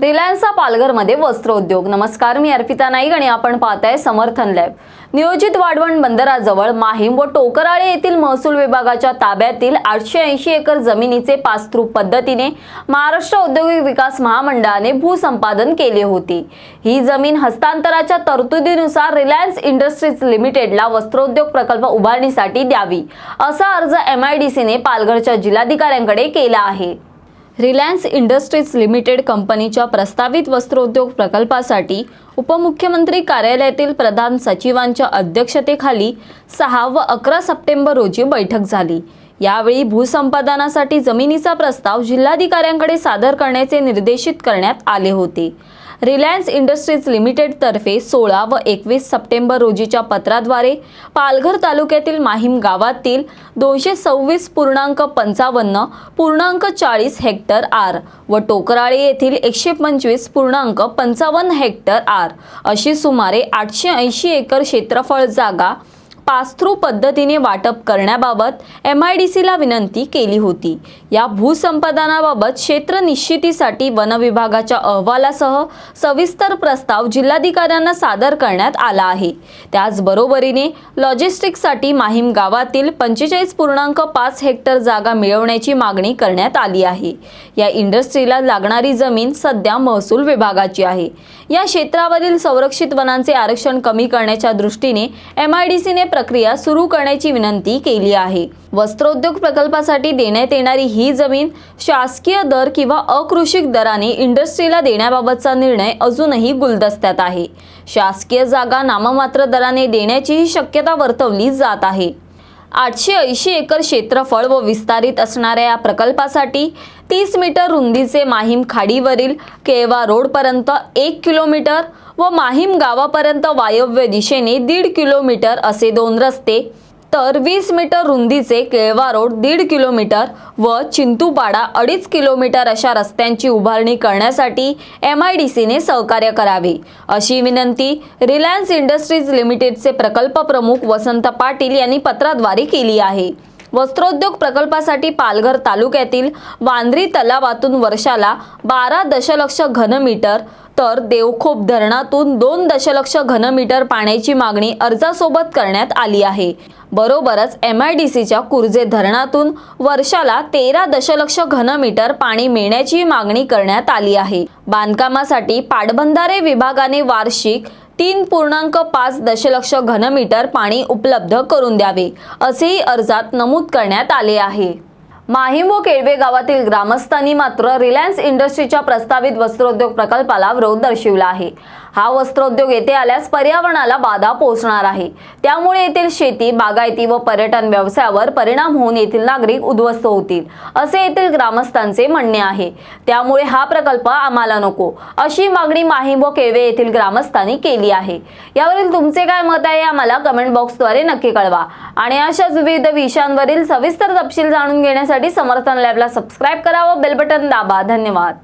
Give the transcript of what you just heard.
रिलायन्सचा पालघरमध्ये वस्त्रोद्योग नमस्कार मी अर्पिता नाईक आणि आपण पाहताय समर्थन लॅब. नियोजित वाढवण बंदराजवळ माहीम व टोकराळे येथील महसूल विभागाच्या ताब्यातील आठशे ऐंशी एकर जमिनीचे पास्तृ पद्धतीने महाराष्ट्र औद्योगिक विकास महामंडळाने भूसंपादन केले होते. ही जमीन हस्तांतराच्या तरतुदीनुसार रिलायन्स इंडस्ट्रीज लिमिटेडला वस्त्रोद्योग प्रकल्प उभारणीसाठी द्यावी असा अर्ज एमआयडीसीने पालघरच्या जिल्हाधिकाऱ्यांकडे केला आहे. रिलायन्स इंडस्ट्रीज लिमिटेड कंपनीच्या प्रस्तावित वस्त्रोद्योग प्रकल्पासाठी उपमुख्यमंत्री कार्यालयातील प्रधान सचिवांच्या अध्यक्षतेखाली सहा व अकरा सप्टेंबर रोजी बैठक झाली. यावेळी भूसंपादनासाठी जमिनीचा प्रस्ताव जिल्हाधिकाऱ्यांकडे सादर करण्याचे निर्देशित करण्यात आले होते. रिलायन्स इंडस्ट्रीज लिमिटेडतर्फे सोळा व एकवीस सप्टेंबर रोजीच्या पत्राद्वारे पालघर तालुक्यातील माहीम गावातील दोनशे सव्वीस पूर्णांक पंचावन्न पूर्णांक चाळीस हेक्टर आर व टोकराळे येथील एकशे पंचवीस पूर्णांक पंचावन्न हेक्टर आर अशी सुमारे आठशे ऐंशी एकर क्षेत्रफळ जागा पास्थ्रू पद्धतीने वाटप करण्याबाबत एम आय डी सीला विनंती केली होती. या भूसंपादनाबाबत क्षेत्र निश्चितीसाठी वन विभागाच्या अहवालासह सविस्तर प्रस्ताव जिल्हाधिकाऱ्यांना सादर करण्यात आला आहे. त्याचबरोबरीने लॉजिस्टिकसाठी माहीम गावातील पंचेचाळीस पूर्णांक पाच हेक्टर जागा मिळवण्याची मागणी करण्यात आली आहे. या इंडस्ट्रीला लागणारी जमीन सध्या महसूल विभागाची आहे. या क्षेत्रावरील संरक्षित वनांचे आरक्षण कमी करण्याच्या दृष्टीने एम आय डी सीने प्रक्रिया सुरू करण्याची विनंती केली आहे. वस्त्रोद्योग प्रकल्पासाठी देण्यात येणारी ही जमीन शासकीय दर किंवा अकृषिक दराने इंडस्ट्रीला देण्याबाबतचा निर्णय अजूनही गुलदस्त्यात आहे. शासकीय जागा नाममात्र दराने देण्याचीही शक्यता वर्तवली जात आहे. आठशे ऐंशी एकर क्षेत्रफळ व विस्तारित असणाऱ्या या प्रकल्पासाठी तीस मीटर रुंदीचे माहीम खाडीवरील केळवा रोडपर्यंत एक किलोमीटर व माहीम गावापर्यंत वायव्य दिशेने दीड किलोमीटर असे दोन रस्ते तर वीस मीटर रुंदीचे केळवा रोड दीड किलोमीटर व चिंतूपाडा अडीच किलोमीटर अशा रस्त्यांची उभारणी करण्यासाठी एम आय डी सीने सहकार्य करावे. अशी विनंती रिलायन्स इंडस्ट्रीज लिमिटेडचे प्रकल्प प्रमुख वसंत पाटील यांनी पत्राद्वारे केली आहे. वस्त्रोद्योग प्रकल्पासाठी पालघर तालुक्यातील वांद्री तलावातून वर्षाला बारा दशलक्ष घनमीटर तर देवखोप धरणातून दोन दशलक्ष घनमीटर पाण्याची मागणी अर्जासोबत करण्यात आली आहे. बरोबरच एम आय डी सीच्या कुर्जे धरणातून वर्षाला तेरा दशलक्ष घनमीटर पाणी मिळण्याची मागणी करण्यात आली आहे. बांधकामासाठी पाटबंधारे विभागाने वार्षिक तीन पूर्णांक पाच दशलक्ष घनमीटर पाणी उपलब्ध करून द्यावे असेही अर्जात नमूद करण्यात आले आहे. माहीम व केळवे गावातील ग्रामस्थांनी मात्र रिलायन्स इंडस्ट्रीच्या प्रस्तावित वस्त्रोद्योग प्रकल्पाला विरोध दर्शविला आहे. हा वस्त्रोद्योग येथे आल्यास पर्यावरणाला बाधा पोहोचणार आहे. त्यामुळे येथील शेती बागायती व पर्यटन व्यवसायावर परिणाम होऊन येथील नागरिक उद्ध्वस्त होतील असे येथील ग्रामस्थांचे म्हणणे आहे. त्यामुळे हा प्रकल्प आम्हाला नको अशी मागणी माहीम व केळवे येथील ग्रामस्थांनी केली आहे. यावरील तुमचे काय मत आहे आम्हाला कमेंट बॉक्सद्वारे नक्की कळवा. आणि अशाच विविध विषयांवरील सविस्तर तपशील जाणून घेण्यासाठी समर्थन लॅबला सबस्क्राईब करा व बेल बटन दाबा. धन्यवाद.